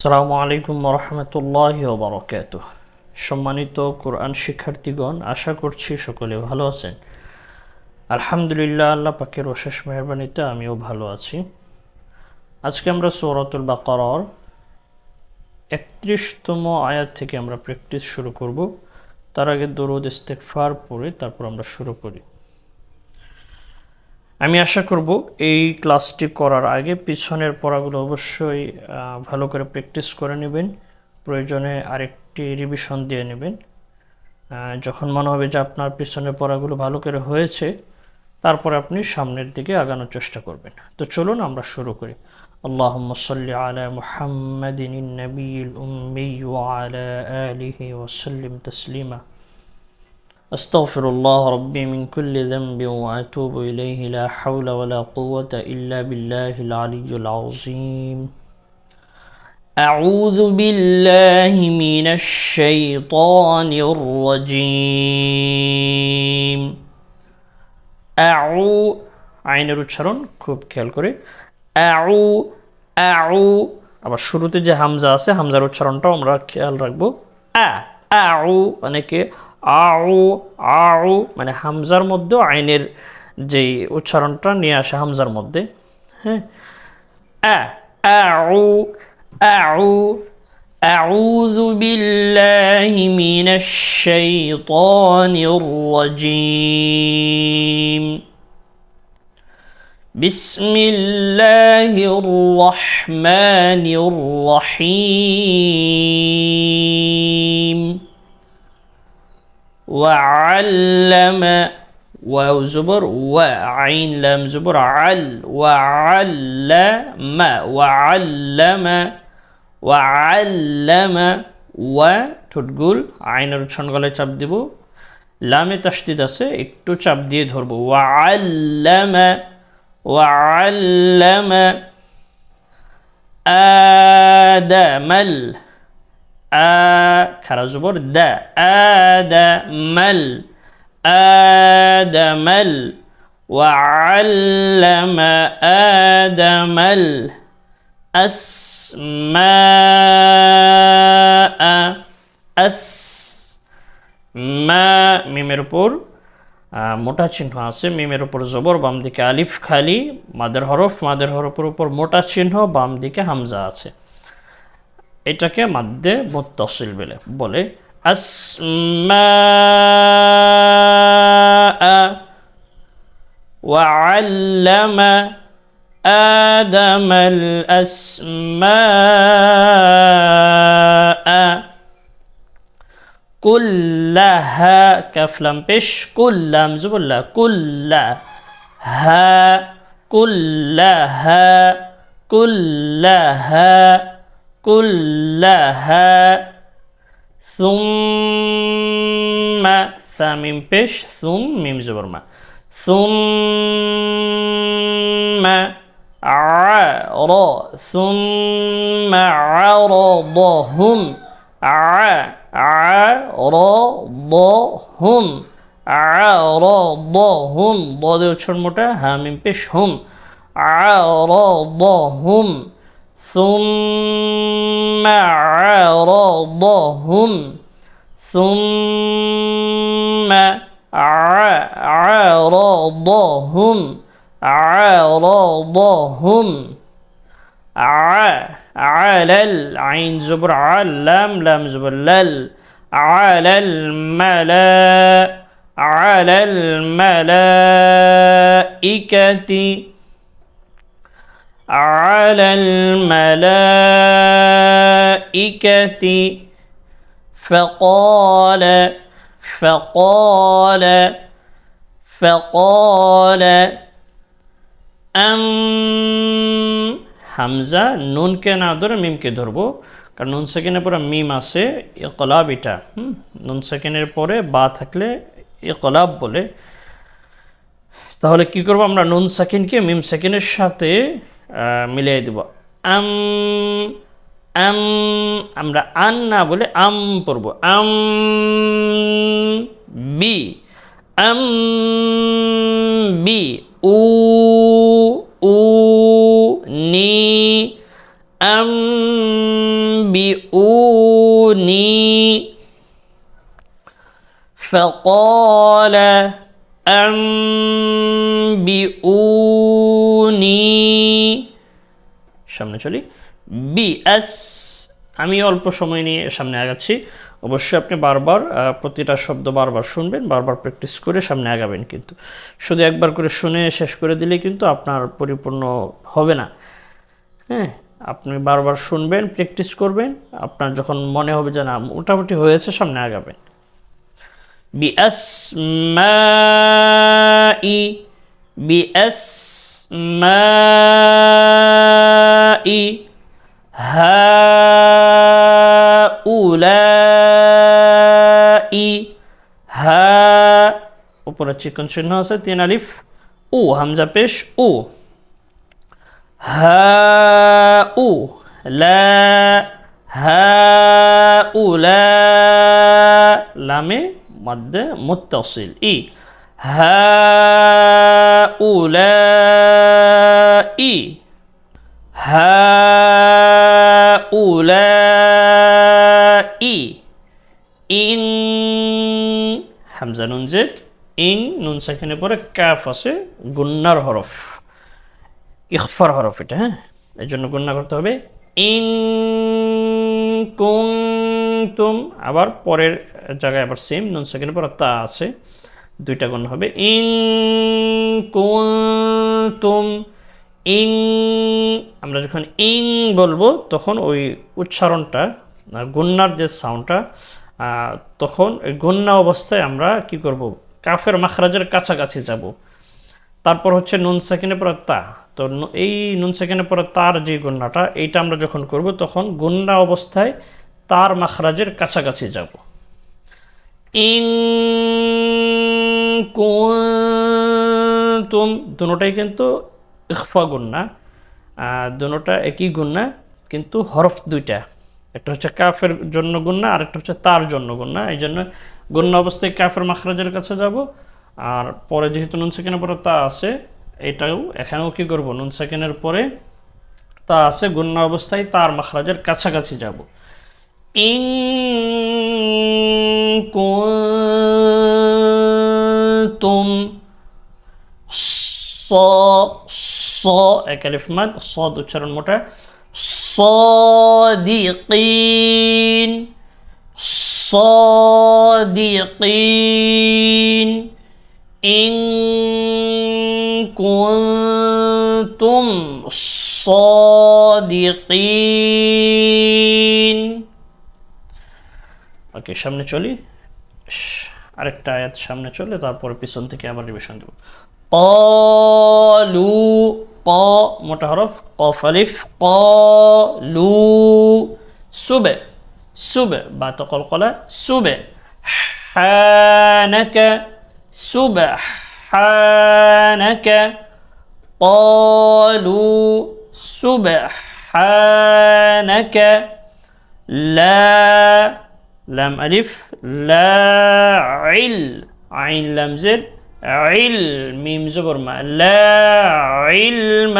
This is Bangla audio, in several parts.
আসসালামু আলাইকুম রহমতুল্লাহ বরকাত সম্মানিত কোরআন শিক্ষার্থীগণ, আশা করছি সকলে ভালো আছেন। আলহামদুলিল্লাহ, আল্লাহ পাকের অশেষ মেহরবানিতে আমিও ভালো আছি। আজকে আমরা সৌরতুল বাকরার একত্রিশতম আয়াত থেকে আমরা প্র্যাকটিস শুরু করব। তার আগে দরুদ ইস্তেকফার পড়ে তারপর আমরা শুরু করি। আমি আশা করব এই ক্লাসটি করার আগে পিছনের পড়াগুলো অবশ্যই আহ, ভালো করে প্র্যাকটিস করে নেবেন প্রয়োজনে আরেকটি রিভিশন দিয়ে নেবেন আহ, যখন মনে হবে যে আপনার পিছনের পড়াগুলো ভালো করে হয়েছে তারপরে আপনি সামনের দিকে আগানোর চেষ্টা করবেন তো চলুন আমরা শুরু করি اللهم صل على محمد النبي الأمي وعلى آله وسلم تسليما أستغفر الله ربي من كل ذنب وأتوب إليه لا حول ولا قوة إلا بالله العلي العظيم أعوذ بالله من الشيطان الرجيم أعو আইনের উচ্চারণ খুব খেয়াল করে আউ আউ আবার শুরুতে যে হামজা আছে হামজার উচ্চারণটাও আমরা খেয়াল রাখব আ আউ অনেকে আউ আউ মানে হামজার মধ্যেও আইনের যেই উচ্চারণটা নিয়ে আসে হামজার মধ্যে হ্যাঁ আ আউ আউ أعوذ بالله من الشيطان الرجيم بسم الله الرحمن الرحيم وعلم واو زبر وعين لام زبر عل وعلم وعلم وعلم و ঠোঁটগুল আইনের উচ্চারণ গলায় চাপ দিব লামে তাসদিদ আছে একটু চাপ দিয়ে ধরবো ওয়াল্লামা وعلم آدم ال آ খারা জবর দা آدم ال آدم ال وعلم آدم الأسماء أس মা মিমের উপর আহ, মোটা চিহ্ন আছে মিমের উপর জবর বাম দিকে আলিফ খালি মাদের হরফ মাদের হরফের উপর মোটা চিহ্ন বাম দিকে হামজা আছে এটাকে মাদ্দে মুত্তাসিল বলে বলে আসমা وعلم آدم الأسماء كلها كاف لام بش كلام زبلا كلها كلها كلها كلها ثم ثامين بش ثم ميم زبر ما ثم عر ثم عرضهم ع عرضهم عرضهم ضاد উচ্চারণ মোটা হা মিম পেশ হুম عرضهم ثم عرضهم. ثم عرضهم. عرضهم. ع- على العين زبر علم لام زبر لل. على الملا على الملائكة. على الملائكة فقال فقال فقال أم হামজা নুনকে না ধরে মিমকে ধরবো কারণ নুন সেকেন্ডের পরে মিম আছে ইকলাব এটা হুম নুন সেকেন্ডের পরে বা থাকলে ইকলাব বলে তাহলে কি করব আমরা নুন সেকেন্ডকে মিম সেকেন্ডের সাথে আহ, মিলিয়ে দিব আম আম আমরা আন না বলে আম পড়ব আম বি আম বি উ উ নি আম أنبئوني فقال বিউনি সামনে চলি। বি এস আমি অল্প সময় নিয়ে সামনে আগাচ্ছি। অবশ্যই আপনি বারবার প্রতিটা শব্দ বারবার শুনবেন, বারবার প্র্যাকটিস করে সামনে আগাবেন কিন্তু। শুধু একবার করে শুনে শেষ করে দিলে কিন্তু আপনার পরিপূর্ণ হবে না। হ্যাঁ আপনি বারবার শুনবেন প্র্যাকটিস করবেন, আপনার যখন মনে হবে যে না, মোটামুটি হয়েছে, সামনে আগাবেন। বিআসমাই বিআসমাই হাউলাই হা উপরে চিকন চিহ্ন আছে তিন আলিফ ও হামজা পেশ ও হাউ লা হাউলা লামে مد متصل إي هؤلاء هؤلاء ইন হামজা নুন জেড ইন নুন সেখানে পরে কাফ আছে গুন্নার হরফ ইখফার হরফ এটা হ্যাঁ এর জন্য গণ্য করতে হবে ইন কুনতুম আবার পরের জায়গায় আবার সেম নুন সেকেন্ডের পর তা আছে, দুইটা গণ্য হবে। ইং কুনতুম ইং আমরা যখন ইং বলব, তখন ওই উচ্চারণটা, আর গন্যার যে সাউন্ডটা তখন ওই গন্যা অবস্থায় আমরা কি করব? কাফের মাখরাজের কাছাকাছি যাব। তারপর হচ্ছে নুন সেকেন্ডের পর তা। তো এই নুন সেকেন্ডের পর তার যে গন্যাটা এইটা আমরা যখন করব, তখন গন্যা অবস্থায় তার মাখরাজের কাছাকাছি যাব। ইং কুনতুম, দুটোটাই কিন্তু ইখফা গুন্না দুটোটা একই গুন্না কিন্তু হরফ দুইটা। একটা হচ্ছে কাফের জন্য গুন্না আর একটা হচ্ছে তার জন্য গুন্না এই জন্য গুন্না অবস্থায় কাফের মাখরাজের কাছে যাব। আর পরে যেহেতু নুন সেকেন্ডের পরে তা আছে, এটাও এখানেও কি করব? নুন সেকেন্ডের পরে তা আছে গুন্না অবস্থায় তার মাখরাজের কাছাকাছি যাব। ইং কুনতুম স স এক আলিফ মাদ সদ উচ্চারণ মোটা صادقين صادقين إن كنتم صادقين ওকে সামনে চলি শ- আরেকটা আয়াত সামনে চলে তারপর পিছন থেকে আবার রিভিশন দেব قالوا ق মোটা হরফ কফ আলিফ قالوا সুবে সুবে বা তকল কলা সুবে حانك سبحانك قالوا سبحانك لا لام ألف لا عل. عين لام زر عل. ميم زبر ما لا علم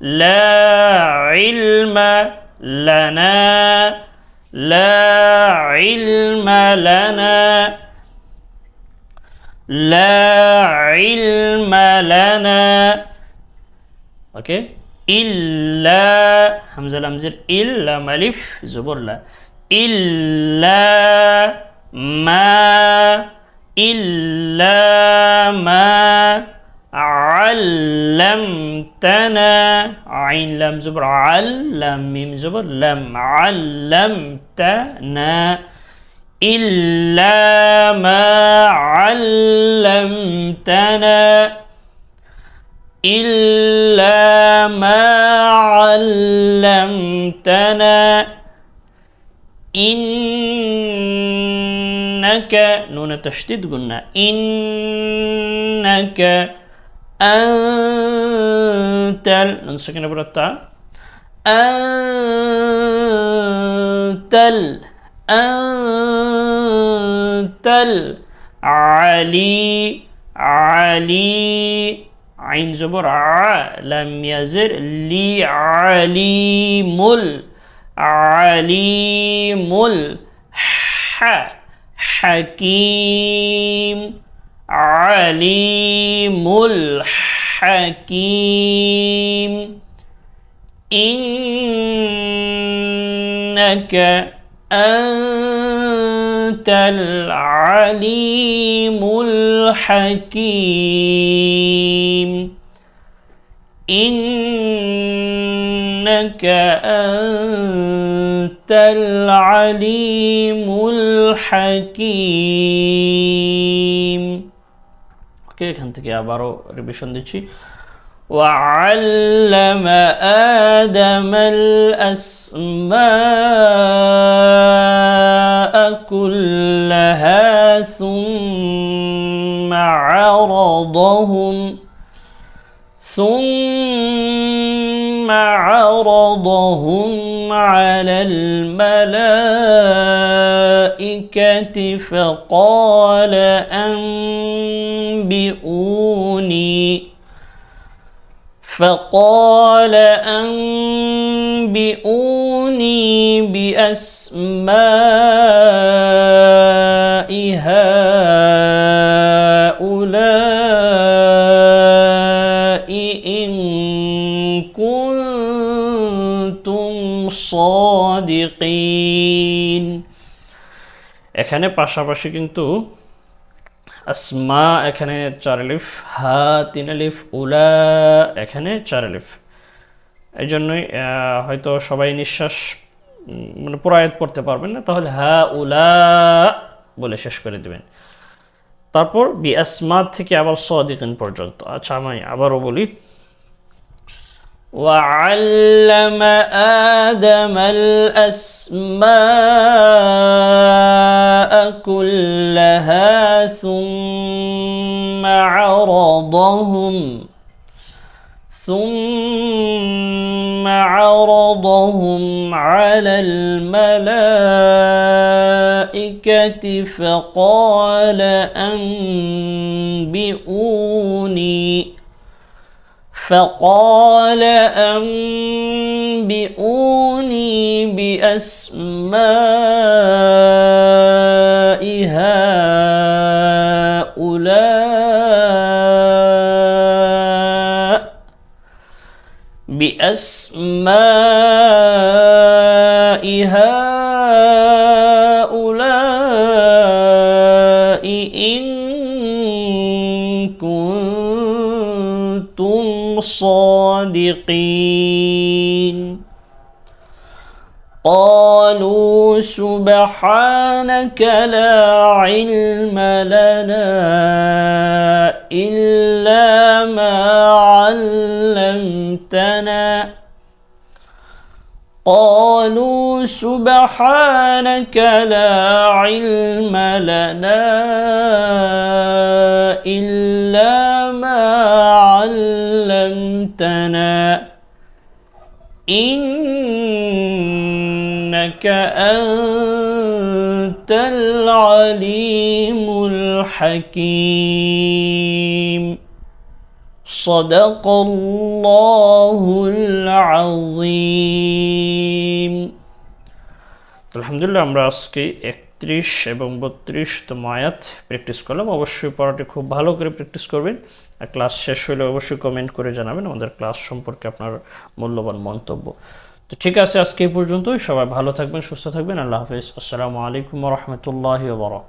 لا علم لنا لا علم لنا لا علم لنا. أوكي؟ إلا همزة لمزر إلا ملف زبر لا. إلا ما إلا ما علمتنا. عين لم زبر علم ميم زبر لم علمتنا. إلا ما علمتنا. إلا ما علمتنا. إنك نون تشديد قلنا إنك أنت نون سكنة برتا أنت أنت العلي علي عين زبر ع لم يزر لي عليم عليم الحكيم حكيم عليم الحكيم إنك أنت العليم الحكيم إنك أنت العليم الحكيم ওকে এখান থেকে আবারও রিভিশন দিচ্ছি وعلم آدم الأسماء كلها ثم عرضهم ثم عرضهم على الملائكة فقال أنبئوني. فقال أنبئوني بأسماء هؤلاء إن كنتم সাদিকিন এখানে পাশাপাশি কিন্তু আসমা এখানে চার আলিফ হা তিন আলিফ, উলা এখানে চার আলিফ। এই জন্যই হয়তো সবাই নিঃশ্বাস মানে পুরায়ত পড়তে পারবেন না। তাহলে হা, উলা বলে শেষ করে দেবেন। তারপর বি আসমা থেকে আবার সদিকিন পর্যন্ত। আচ্ছা আমি আবারও বলি وعلم آدم الأسماء كلها ثم عرضهم ثم عرضهم على الملائكة فقال أنبئوني فقال أنبئوني بأسماء هؤلاء بأسماء هؤلاء. صادقين قالوا سبحانك لا علم لنا إلا ما علمتنا. قالوا سبحانك لا علم لنا إلا ما علمتنا إنك أنت العليم الحكيم صدق الله العظيم আলহামদুলিল্লাহ আমরা আজকে একত্রিশ এবং বত্রিশতম আয়াত প্র্যাকটিস করলাম অবশ্যই পড়াটি খুব ভালো করে প্র্যাকটিস করবেন আর ক্লাস শেষ হলে অবশ্যই কমেন্ট করে জানাবেন, আমাদের ক্লাস সম্পর্কে আপনার মূল্যবান মন্তব্য। তো ঠিক আছে, আজকে এই পর্যন্তই। সবাই ভালো থাকবেন, সুস্থ থাকবেন। আল্লাহ হাফিজ। আসসালামু আলাইকুম রহমতুল্লাহ বরক